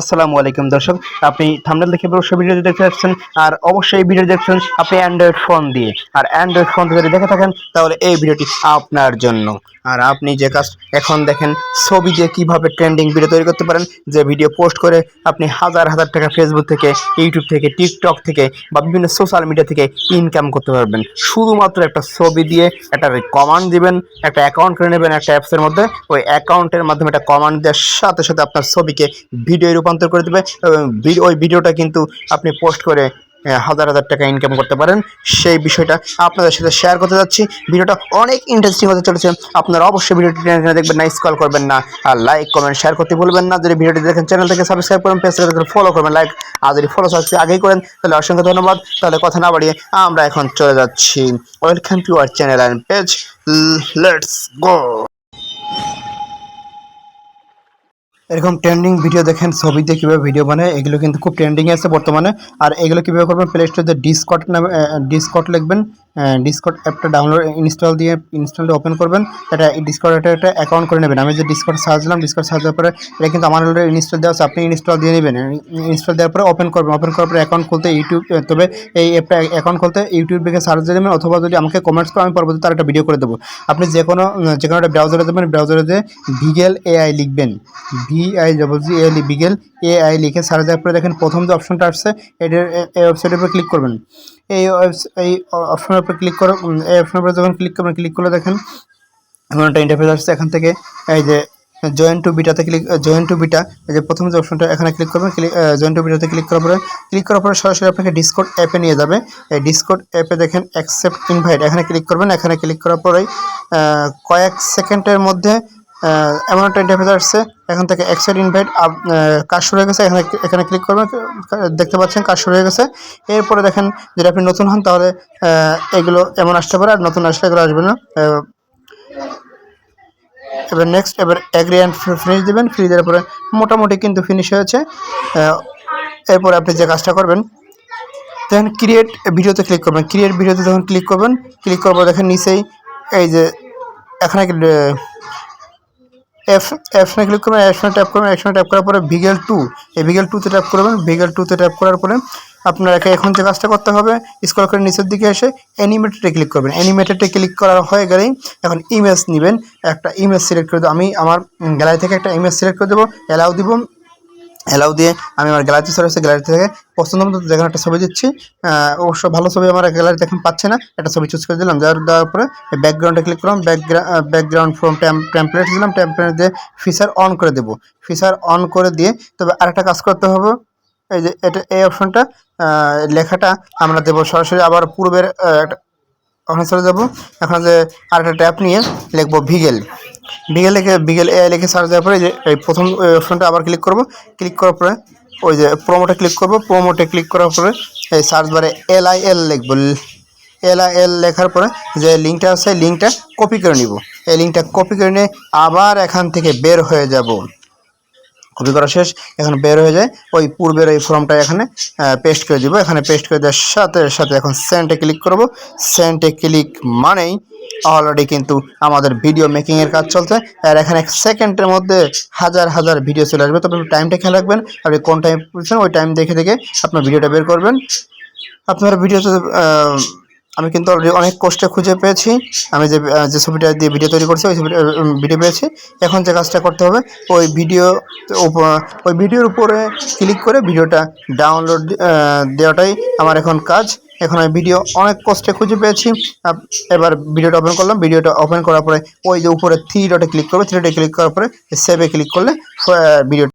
আসসালামু আলাইকুম দর্শক, আপনি থামনেল দেখে অবশ্যই ভিডিও দেখতে পাচ্ছেন আর অবশ্যই ভিডিও দেখছেন আপনি অ্যান্ড্রয়েড ফোন দিয়ে। আর অ্যান্ড্রয়েড ফোন যদি দেখে থাকেন, তাহলে এই ভিডিওটি আপনার জন্য। আর আপনি যে কাজ এখন দেখেন, ছবি দিয়ে কীভাবে ট্রেন্ডিং ভিডিও তৈরি করতে পারেন, যে ভিডিও পোস্ট করে আপনি হাজার হাজার টাকা ফেসবুক থেকে ইউটিউব থেকে টিকটক থেকে, বা বিভিন্ন সোশ্যাল মিডিয়া থেকে ইনকাম করতে পারবেন। শুধুমাত্র একটা ছবি দিয়ে একটা কমান্ড দিবেন, একটা অ্যাকাউন্ট করে নেবেন একটা অ্যাপসের মধ্যে। ওই অ্যাকাউন্টের মাধ্যমে একটা কমান্ড দেওয়ার সাথে সাথে আপনার ছবিকে ভিডিও রূপান্তর করে দেবে। ওই ভিডিওটা কিন্তু আপনি পোস্ট করে হাজার হাজার টাকা ইনকাম করতে পারেন। সেই বিষয়টা আপনাদের সাথে শেয়ার করতে যাচ্ছি। ভিডিওটা অনেক ইন্টারেস্টিং হতে চলেছে। আপনারা অবশ্যই ভিডিওটি দেখবেন, না স্কল করবেন না। আর লাইক কমেন্ট শেয়ার করতে ভুলবেন না। যদি ভিডিওটি দেখেন চ্যানেল থেকে সাবস্ক্রাইব করবেন পেজ থেকে ফলো করবেন লাইক আর যদি ফলো সাবস্ক্রাইব আগেই করেন, তাহলে অসংখ্য ধন্যবাদ। তাহলে কথা না বাড়িয়ে আমরা এখন চলে যাচ্ছি। Welcome to our channel and page let's go এরকম ট্রেন্ডিং ভিডিও দেখেন, ছবি দিয়ে কীভাবে ভিডিও বানায়, এগুলো কিন্তু খুব ট্রেন্ডিংয়ে আছে বর্তমানে। আর এগুলো কীভাবে করবেন প্লে স্টোরে ডিসকট নামে ডিসকট লিখবেন। ডিসকট অ্যাপটা ডাউনলোড ইনস্টল দিয়ে ইনস্টলটা ওপেন করবেন। এটা ডিসকট একটা একটা অ্যাকাউন্ট করে নেবেন। আমি যে ডিসকট সার্চ দিলাম ডিসকট সার্চ দেওয়ার পরে এটা কিন্তু আমার অলরেডি ইনস্টল দেওয়া আছে। আপনি ইনস্টল দিয়ে নেবেন। ইনস্টল দেওয়ার পরে ওপেন করবেন। ওপেন করার পরে অ্যাকাউন্ট খুলতে ইউটিউব তবে এই অ্যাপটা অ্যাকাউন্ট খুলতে ইউটিউব থেকে সার্চ দিয়ে দেবেন অথবা যদি আমাকে কমেন্টস করে, আমি পরবর্তীতে তার একটা ভিডিও করে দেবো। আপনি যে কোনো যে কোনো একটা ব্রাউজারে দেবেন ব্রাউজারে দিয়ে ভিগেল এআই লিখবেন। V I double G L Viggle AI লিখে সার্চ দেওয়ার পরে দেখেন প্রথম যে অপশনটা আসছে, এটার এই ওয়েবসাইটের উপর ক্লিক করবেন। এই এই অপশনের উপর ক্লিক করো এই অপশনের উপর যখন ক্লিক করবেন ক্লিক করলে দেখেন এমন একটা ইন্টারফেস আসছে। এখান থেকে এই যে জয়েন টু বিটাতে ক্লিক জয়েন টু বিটা এই যে প্রথম যে অপশনটা এখানে ক্লিক করবেন ক্লিক জয়েন টু বিটাতে ক্লিক করার পরে ক্লিক করার পরে সরাসরি আপনাকে ডিসকোড অ্যাপে নিয়ে যাবে। এই ডিসকোড অ্যাপে দেখেন অ্যাকসেপ্ট ইনভাইট এখানে ক্লিক করবেন। এখানে ক্লিক করার পরেই কয়েক সেকেন্ডের মধ্যে এমন একটা ইন্টারফেস আসছে, এখান থেকে অ্যাকসেপ্ট ইনভাইট কাজ শুরু হয়ে গেছে, এখানে এখানে ক্লিক করবেন, দেখতে পাচ্ছেন কাজ শুরু হয়ে গেছে। এরপরে দেখেন, যদি আপনি নতুন হন, তাহলে এগুলো এমন আসতে পারে, আর নতুন আসলে এগুলো আসবে না। এবার নেক্সট এবার অ্যাগ্রি অ্যান্ড ফিনিশ দেবেন ফিনিশ দেওয়ার পরে মোটামুটি কিন্তু ফিনিশ হয়েছে। এরপরে আপনি যে কাজটা করবেন, দেখেন ক্রিয়েট ভিডিওতে ক্লিক করবেন। ক্রিয়েট ভিডিওতে যখন ক্লিক করবেন ক্লিক করব দেখেন নিচেই এই যে, এখানে অ্যাপশনে ক্লিক করবেন অ্যাপশনে ট্যাপ করবেন অ্যাপশনে ট্যাপ করার পরে ভিগেল টু এই ভিগেল টুতে ট্যাপ করবেন ভিগেল টুতে ট্যাপ করার পরে আপনাকে এখন যে কাজটা করতে হবে স্ক্রল করে নিচের দিকে এসে অ্যানিমেটেডে ক্লিক করবেন। অ্যানিমেটেডে ক্লিক করা হয়ে গেলেই এখন ইমেজ নেবেন, একটা ইমেজ সিলেক্ট করে দেবো। আমি আমার গ্যালারি থেকে একটা ইমেজ সিলেক্ট করে দেবো অ্যালাউ দিব অ্যালাউ দিয়ে আমি আমার গ্যালারিতে চলে এসেছি গ্যালারি থেকে পছন্দ মতো যেখানে একটা ছবি দিচ্ছি। অবশ্য ভালো ছবি আমার গ্যালারিতে এখন পাচ্ছে না, একটা ছবি চুজ করে দিলাম। যার দেওয়ার পরে ব্যাকগ্রাউন্ডে ক্লিক করলাম ব্যাকগ্রাউন্ড ব্যাকগ্রাউন্ড ফ্রম টেমপ্লেট দিলাম টেমপ্লেট দিয়ে ফিচার অন করে দেবো। ফিচার অন করে দিয়ে তবে আরেকটা কাজ করতে হবে, এই যে এটা, এই অপশনটা লেখাটা আমরা দেবো সরাসরি আবার পূর্বের ওখানে চলে যাব। এখন যে আরেকটা ট্যাপ নিয়ে লিখব ভিগেল ভিগেল লিখে ভিগেল এআই লিখে সার্চ দেওয়ার পরে যে, এই প্রথম অপশনটা আবার ক্লিক করব। ক্লিক করার পরে ওই যে প্রোমোটে ক্লিক করব। প্রোমোটে ক্লিক করার পরে এই সার্চ বারে এল আই এল লিখব। এল আই এল লেখার পরে যে লিঙ্কটা আছে লিঙ্কটা কপি করে নিব। এই লিঙ্কটা কপি করে নিয়ে আবার এখান থেকে বের হয়ে যাব। কপি করা শেষ। এখন বের হয়ে যায় ওই পূর্বের ওই ফর্মটা এখানে পেস্ট করে দিব। এখানে পেস্ট করে দেওয়ার সাথে সাথে এখন সেন্টে ক্লিক করব। সেন্টে ক্লিক মানেই অলরেডি কিন্তু আমাদের ভিডিও মেকিংয়ের কাজ চলছে। আর এখানে সেকেন্ডের মধ্যে হাজার হাজার ভিডিও চলে আসবে। তবে টাইমটা খেয়াল রাখবেন, আপনি কোন টাইম পড়ছেন ওই টাইম দেখে দেখে আপনার ভিডিওটা বের করবেন। আপনার ভিডিওতে আমি কিন্তু অলরেডি অনেক কষ্টে খুঁজে পেয়েছি। আমি যে যে ছবিটা দিয়ে ভিডিও তৈরি করছি, ওই ছবিটা ভিডিও পেয়েছি। এখন যে কাজটা করতে হবে, ওই ভিডিও ওই ভিডিওর উপরে ক্লিক করে ভিডিওটা ডাউনলোড দেওয়াটাই আমার এখন কাজ। এখন আমি ভিডিও অনেক কষ্টে খুঁজে পেয়েছি। এবার ভিডিওটা ওপেন করলাম। ভিডিওটা ওপেন করার পরে ওই যে উপরে থ্রি ডটে ক্লিক করবে থ্রি ডটে ক্লিক করার পরে সেভে ক্লিক করলে ভিডিও